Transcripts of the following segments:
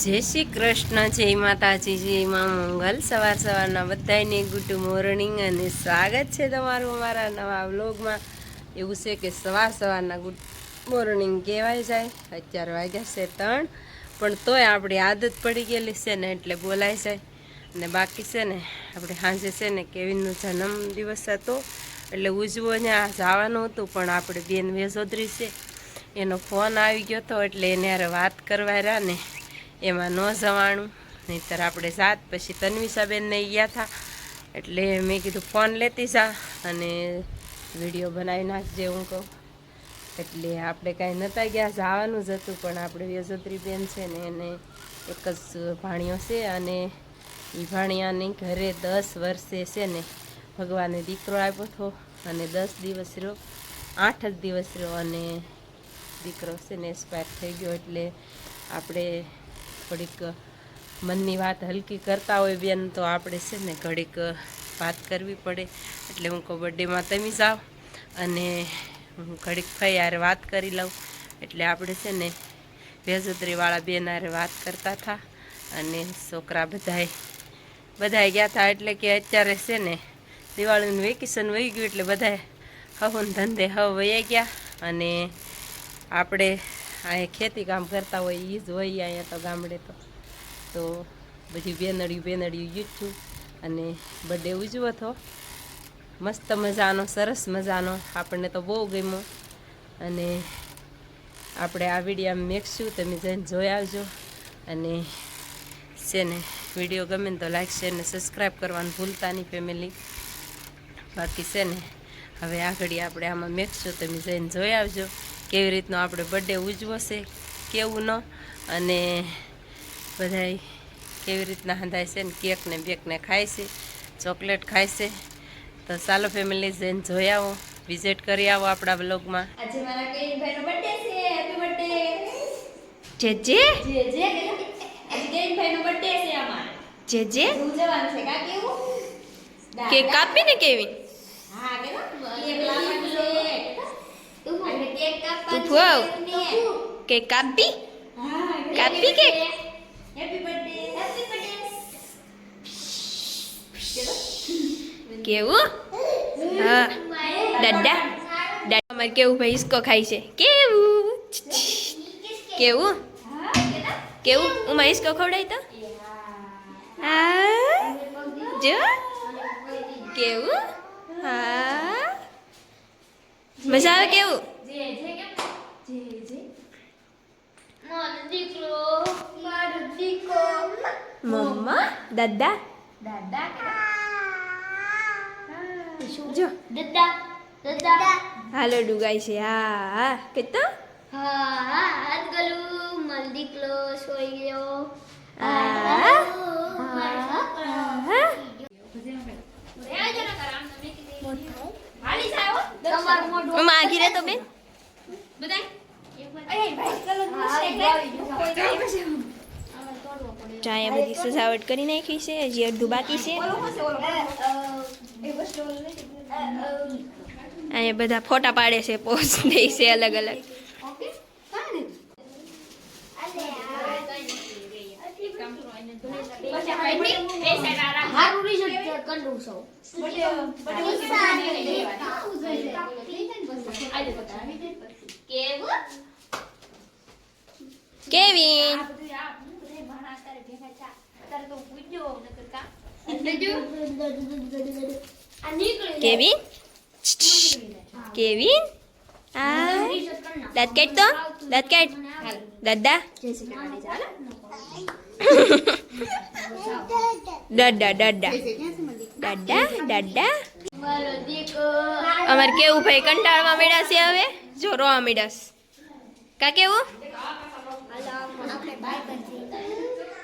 જય શ્રી કૃષ્ણ, જય માતાજી, જય મા મંગલ. સવાર સવારના બધાને ગુડ મોર્નિંગ અને સ્વાગત છે તમારું અમારા નવા વ્લોગમાં એવું છે કે સવાર સવારના ગુડ મોર્નિંગ કહેવાય જાય. અત્યારે વાગ્યા છે ત્રણ, પણ તોય આપણી આદત પડી ગયેલી છે ને એટલે બોલાય જાય. અને બાકી છે ને, આપણે સાંજે છે ને કેવિનનો જન્મ દિવસ હતો. એટલે ઉજવો આ જવાનું હતું, પણ આપણે બેન વેસોદરી છે. એનો ફોન આવી ગયો હતો એટલે એને વાત કરવા રહ્યા ને. એમાં ન જવાનું. નહીંતર આપણે જાત પછી તન્વિષાબેનને ગયા હતા એટલે મેં કીધું ફોન લેતી જા અને વીડિયો બનાવી નાખજે હું કહું. એટલે આપણે કાંઈ નહોતા ગયા, જવાનું જ હતું, પણ આપણે યશોત્રીબેન છે ને એને એક જ ભાણિયો છે અને એ ભાણિયાની ઘરે દસ વર્ષે છે ને ભગવાને દીકરો આપ્યો હતો અને દસ દિવસ રહ્યો, આઠ જ દિવસ રહ્યો અને દીકરો છે ને એક્સપાયર થઈ ગયો. એટલે આપણે થોડીક મનની વાત હલકી કરતા હોય બેન, તો આપણે છે ને ઘડીક વાત કરવી પડે. એટલે હું કહું, બર્થડેમાં તમે જાઓ અને હું ઘડીક ફઈ યારે વાત કરી લઉં. એટલે આપણે છે ને ભેજોદરીવાળા બેન હારે વાત કરતા હતા અને છોકરા બધાય બધાએ ગયા હતા એટલે કે અત્યારે છે ને દિવાળીનું વેકેશન વહી ગયું, એટલે બધાય હવન ધંધે હવ વહી ગયા અને આપણે અહીંયા ખેતી કામ કરતા હોય એ જ હોય અહીંયા તો ગામડે તો. તો બધી બેનડિયું બેનડિયું યુઠ્યું અને બર્થડે ઉજવો હતો મસ્ત મજાનો, સરસ મજાનો. આપણને તો બહુ ગમ્યો. અને આપણે આ વીડિયો મેકશું. તમે જઈને જોઈ આવજો. અને છે ને વીડિયો ગમે તો લાઈક શેર ને સબસ્ક્રાઈબ કરવાનું ભૂલતા નહીં ફેમિલી બાકી છે ને, હવે આગળ આપણે આમાં મેકશું. તમે જઈને જોઈ આવજો. કેવી રીતનો આપણે બર્થડે ઉજવો છે કેવું ન? અને બધાય કેવી રીતના હંધાય છે ને કેકને બેકને ખાય છે ચોકલેટ ખાય છે. તો ચાલો ફેમિલી જઈને જોઈ આવો વિઝિટ કરી આવો આપણા બ્લોગમાં આજે મારા કેવિનભાઈનો બર્થડે છે હેપી બર્થડે જે જે જે જે આજે કેવિનભાઈનો બર્થડે છે અમાર. જે જે ઉજવવાનું છે કા કેવું? કેક કાપીને કેવી હા કે કેક લાવવાનું છે તું અને કેક કાપવાનું તું વાવ. કેક કાપી કાપી કેક? કેવું હા દાદા દાદા અમારે કેવું ભાઈ ઈસકો ખાય છે કેવું કેવું કેવું ઉમા ઈસકો ખવડાય તો હા જો કેવું હા મજા આવે કેવું જે જે કેમ જે જે મારો દીકરો મારો દીકરો. મમ્મા દાદા. દાદા જો. દાદા દાદા. હાલો ડુગાઈ છે. હા હા. કેતો? હા હાથ ગલું મારો દીકરો સોઈ ગયો. હા. હા આગી રે તો બેન. ચાયા બધી સજાવટ કરી નાખી છે હજી અડધું બાકી છે અહીંયા બધા ફોટા પાડે છે પોઝ દે છે અલગ અલગ કેવું કેવિન કેવિન કેવિન આ દાંત કાઢ તો. દાંત કાઢ. દાદા. દાદા દાદા. દાદા દાદા. મારો અમારે કેવું ભાઈ કંટાળવા મેળાશે હવે? જો રોવા મળ્યા કા કેવું?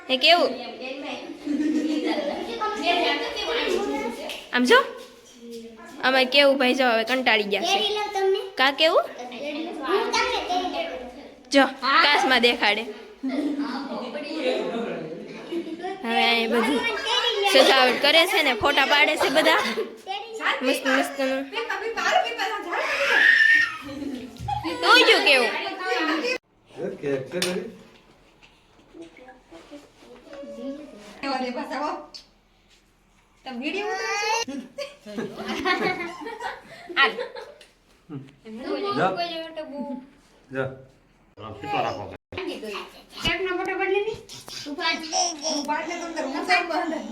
હે કેવું? આમ જો. અમે કેવું ભાઈ જો હવે કંટાળી ગયા છે. કા કેવું? જો કાસમાં દેખાડે. હવે અહીં બધું સજાવટ કરે છે ને, ફોટા પાડે છે બધા. મસ્ત મસ્ત તું જો કેવું કેક છે ઘરે? એવા દે પાછા હો. તમે વીડિયો ઉતારશો? હાલ. જા. કોઈ જગ્યાએ તો બહુ જા સીટો રાખો કેકનો ફોટો પાડી તુફાન.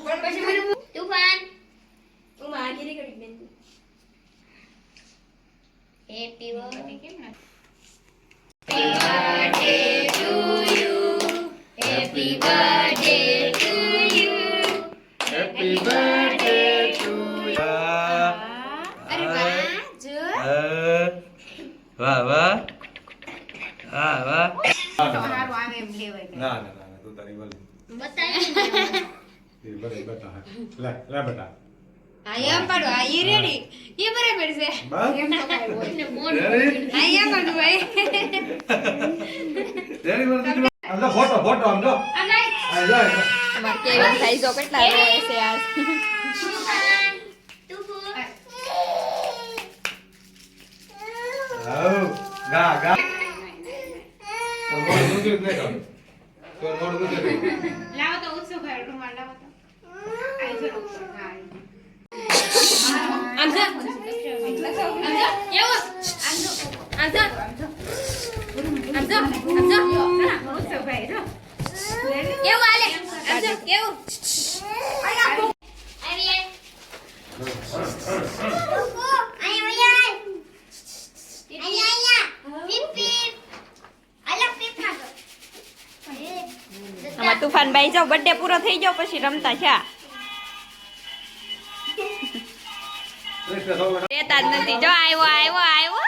પણ પછી મને તુફાન. તું માગીરી કરી બેન. હેપી બર્થડે કેમ ના? Happy birthday to you happy birthday to અરે વાહ જો વાહ વાહ. વાહ. ના ના. તારી બોલ બતાવી બરે બતા લે લે હા, એમ પાડો. હા, ઈ ready. ઈ બરાબર છે. એમ તો કાંઈ હોય. ને મોન રેડી એમ પાડું ભાઈ. રેડી બોલ આમ ફોટો ફોટો આમ જો આ લાઈ આ જો આ જો. સાઈઝો કેટલા રોય છે આજ. તુફાન તુફુ આવ ગા ગા તો મોડ દૂધ જ નહીં તો મોડ દૂધ જ નહીં લાવો તો ઉત્સવ ખાય રૂમાલ લાવો તો આઈ જરો હા આમ જા આમ જા એવો આમ જો આમ જા આમ જા આમ જા ઉત્સવ ખાય જો કેવું હાલે આમ જા કેવું આવીએ તુફુ અહીંયા અહીંયા અહીંયા પીપ પીપ આલા પીપ ખાતો આમાં તુફાન બાઈ જાવ બર્થડે પૂરો થઈ ગયો પછી રમતા છે. લેતા જ નથી. જો આવ્યો આવ્યો આવ્યો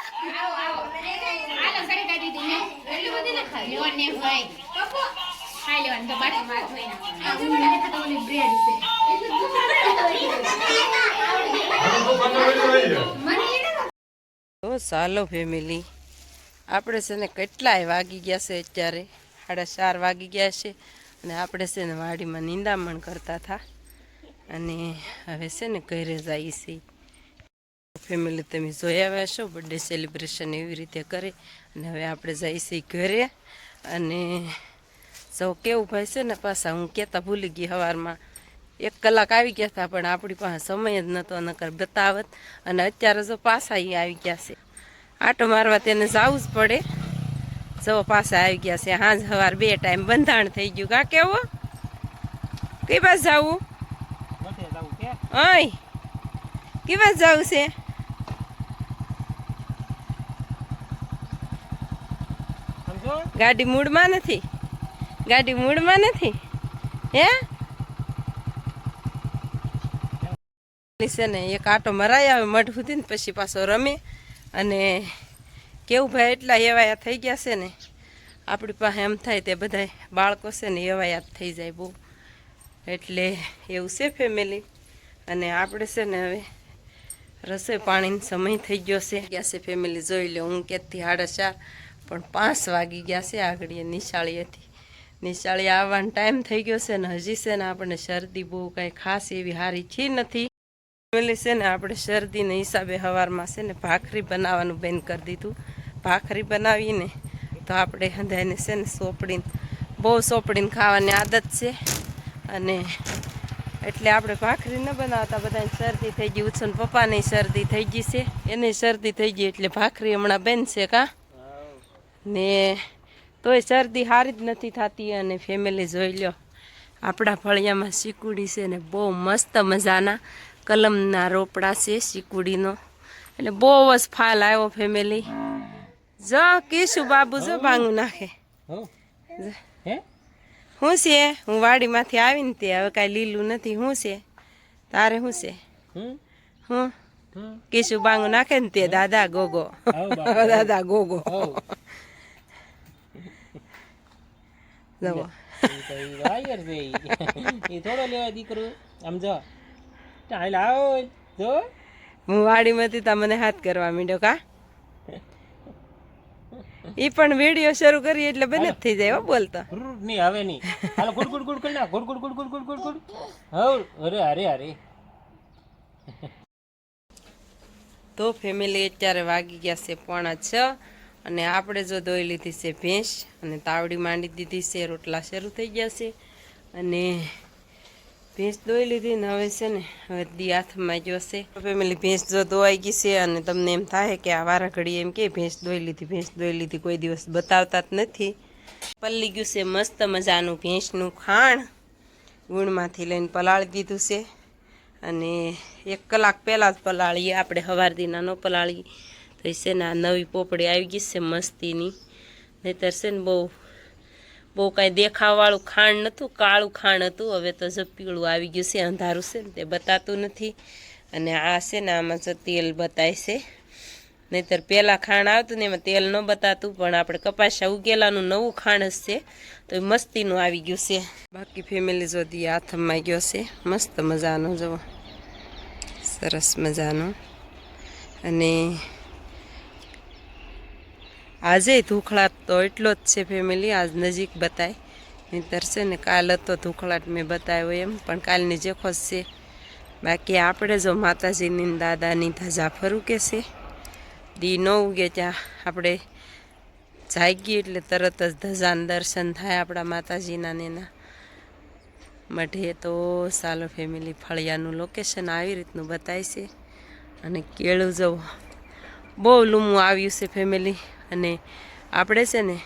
તો ચાલો ફેમિલી આપણે છે ને કેટલાય વાગી ગયા છે અત્યારે? સાડા ચાર વાગી ગયા છે. અને આપણે છે ને વાડીમાં નિંદામણ કરતા હતા. અને હવે છે ને ઘરે જઈએ છીએ ફેમિલી તમે જોઈ આવ્યા છો બર્થડે સેલિબ્રેશન એવી રીતે કરે. અને હવે આપણે છીએ ઘરે. અને સૌ કેવું ભાઈ છે ને પાછા હું કહેતા ભૂલી ગઈ સવારમાં. એક કલાક આવી ગયા હતા, પણ આપણી પાસે સમય જ નહોતો નકર બતાવત. અને અત્યારે જો પાછા એ આવી ગયા છે. આટો મારવા તેને જવું જ પડે. જો પાછા આવી ગયા છે. હાંજ સવાર બે ટાઈમ બંધાણ થઈ ગયું. કા કેવો? કઈ બાજુ જવું? ઓય કઈ બાજુ જવું છે? ગાડી મૂડમાં નથી? ગાડી મૂડમાં નથી? હે? છે ને એક આટો મરાઈ આવે મઢ સુધી ને પછી પાછો રમે અને કેવું ભાઈ, એટલા એવાયા થઈ ગયા છે ને? આપણી પાસે એમ થાય તે બધા બાળકો છે ને એવાયા થઈ જાય બહુ. એટલે એવું છે ફેમિલી અને આપણે છે ને હવે રસોઈ પાણીનો સમય થઈ ગયો છે. ગયા છે ફેમિલી જોઈ લો, હું ક્યાંથી સાડા ચાર પણ પાંચ વાગી ગયા છે આગળ નિશાળીએથી નિશાળી આવવાનો ટાઈમ થઈ ગયો છે ને, હજી છે ને આપણને શરદી બહુ કાંઈ ખાસ એવી સારી છે નથી. ફેમિલી છે ને, આપણે શરદીના હિસાબે સવારમાં છે ને ભાખરી બનાવવાનું બંધ કરી દીધું. ભાખરી બનાવીને તો આપણે હંધાઈને છે ને સોપડીને, બહુ સોપડીને ખાવાની આદત છે. અને એટલે આપણે ભાખરી ન બનાવતા, બધાને શરદી થઈ ગઈ. ઉછન પપ્પાની શરદી થઈ ગઈ છે. એની શરદી થઈ ગઈ એટલે ભાખરી હમણાં બનશે કા? ને તોય શરદી સારી જ નથી થતી અને ફેમિલી જોઈ લો આપણા ફળિયામાં શીકુડી છે ને બહુ મસ્ત મજાના કલમના રોપડા છે શીકુડીનો. એટલે બહુ જ ફાલ આવ્યો ફેમિલી જો કીશું બાબુ જો ભાંગું નાખે. શું છે? હું વાડીમાંથી આવીને તે હવે કાંઈ લીલું નથી. શું છે? તારે શું છે? હું? કીશું બાંગું નાખે ને તે દાદા ગોગો. દાદા ગોગો. જવો થોડો લેવા દીકરો. આમ જો. આવો. જો. હું વાડીમાંથી તમને હાથ કરવા માંડ્યો કા? ઈ પણ વીડિયો શરૂ કરીએ એટલે બને જ થઈ જાય હો બોલતો. નહીં હવે નહીં. હાલો ગુડ ગુડ ગુડ કરી ના good good good good good good good. હવ અરે અરે અરે. તો ફેમિલી અત્યારે વાગી ગયા છે પોણા છ અને આપણે જો દોઈ લીધી છે ભેંસ અને તાવડી માંડી દીધી છે રોટલા શરૂ થઈ ગયા છે અને ભેંસ દોઈ લીધી ને હવે છે ને, હવે દી હાથમાં જોશે ફેમિલી ભેંસ જો દોવાઈ ગઈ છે અને તમને એમ થાય કે આ વારા ઘડી એમ કે ભેંસ દોઈ લીધી, ભેંસ દોઈ લીધી, કોઈ દિવસ બતાવતા જ નથી. પલ્લી ગયું છે મસ્ત મજાનું ભેંસનું ખાણ. ગુણમાંથી લઈને પલાળી દીધું છે. અને એક કલાક પહેલાં જ પલાળીએ, આપણે સવારથી ન પલાળીએ. તો છે ને આ નવી પોપડી આવી ગઈ છે મસ્તીની. નહીતર છે ને બહુ બહુ કાંઈ દેખાવવાળું ખાંડ નહોતું, કાળું ખાંડ હતું. હવે તો જો પીળું આવી ગયું છે, અંધારું છે ને તે બતાતું નથી. અને આ છે ને આમાં જો તેલ બતાય છે. નહીતર પહેલાં ખાંડ આવતું ને એમાં તેલ ન બતાતું, પણ આપણે કપાસા ઉગેલાનું નવું ખાંડ છે. તો એ મસ્તીનું આવી ગયું છે. બાકી ફેમિલી જોધી હાથમાં ગયો છે, મસ્ત મજાનો, જુઓ. સરસ મજાનો. અને આજે ધૂખળાટ તો એટલો જ છે ફેમિલી આજ નજીક બતાય. નહીંતર છે ને કાલ હતો ધૂખળાટ મેં બતાવ્યો એમ. પણ કાલની જે ખોશ છે. બાકી આપણે જો માતાજીની દાદાની ધજા ફરું કે છે. દી ન ઉગે ત્યાં આપણે જાગીએ એટલે તરત જ ધજાન દર્શન થાય આપણા માતાજીના ને એના. મઢે તો સાલો ફેમિલી ફળિયાનું લોકેશન આવી રીતનું બતાય છે. અને કેળું જવું બહુ લૂમું આવ્યું છે ફેમિલી અને આપણે છે ને,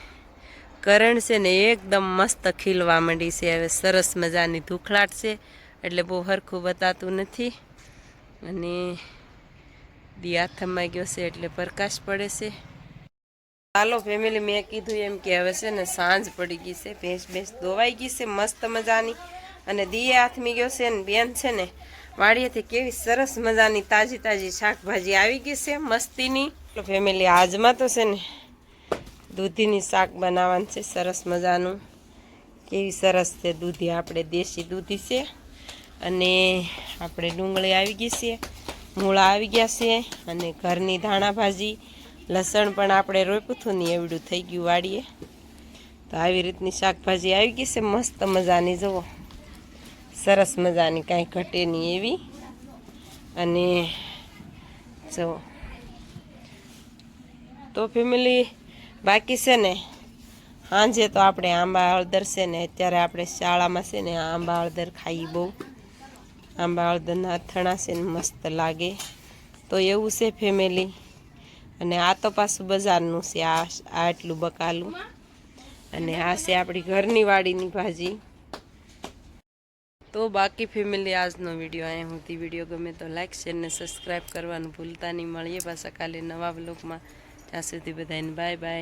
કરણ છે ને એકદમ મસ્ત ખીલવા માંડી છે. હવે સરસ મજાની ધૂખલાટ છે, એટલે બહુ હરખું બતાતું નથી. અને દી હાથમાં ગયો છે એટલે પ્રકાશ પડે છે. ચાલો ફેમિલી મેં કીધું એમ કે હવે છે ને સાંજ પડી ગઈ છે, ભેંસ ભેંસ ધોવાઈ ગઈ છે, મસ્ત મજાની. અને દીએ હાથમી ગયો છે ને, બેન છે ને વાડીએથી કેવી સરસ મજાની તાજી તાજી શાકભાજી આવી ગઈ છે, મસ્તીની. ફેમિલી આજમાં તો છે ને દૂધીની શાક બનાવવાનું છે, સરસ મજાનું. કેવી સરસ છે દૂધી, આપણે દેશી દૂધી છે. અને આપણે ડુંગળી આવી ગઈ છે, મૂળા આવી ગયા છે, અને ઘરની ધાણા ભાજી, લસણ પણ આપણે રોપ્યું હતું ને એવડું થઈ ગયું વાડીએ. તો આવી રીતની શાકભાજી આવી ગઈ છે, મસ્ત મજાની, જુઓ. સરસ મજાની, કાંઈ ઘટે નહીં એવી. અને જુઓ તો ફેમિલી બાકી છે ને સાંજે તો આપણે આંબા હળદર છે ને, અત્યારે આપણે શાળામાં છે ને આંબા હળદર ખાઈ બહુ. આંબા હળદરના અથણા છે ને મસ્ત લાગે. તો એવું છે ફેમિલી. અને આ તો પાછું બજારનું છે, આ આટલું બકાલું. અને આ છે આપણી ઘરની વાડીની ભાજી. તો બાકી ફેમિલી આજનો વીડિયો અહીંયા સુધી. વીડિયો ગમે તો લાઈક, શેર ને સબસ્ક્રાઈબ કરવાનું ભૂલતા નહીં. મળીએ પાછા કાલે નવા બ્લોગમાં ત્યાં સુધી બધાને બાય બાય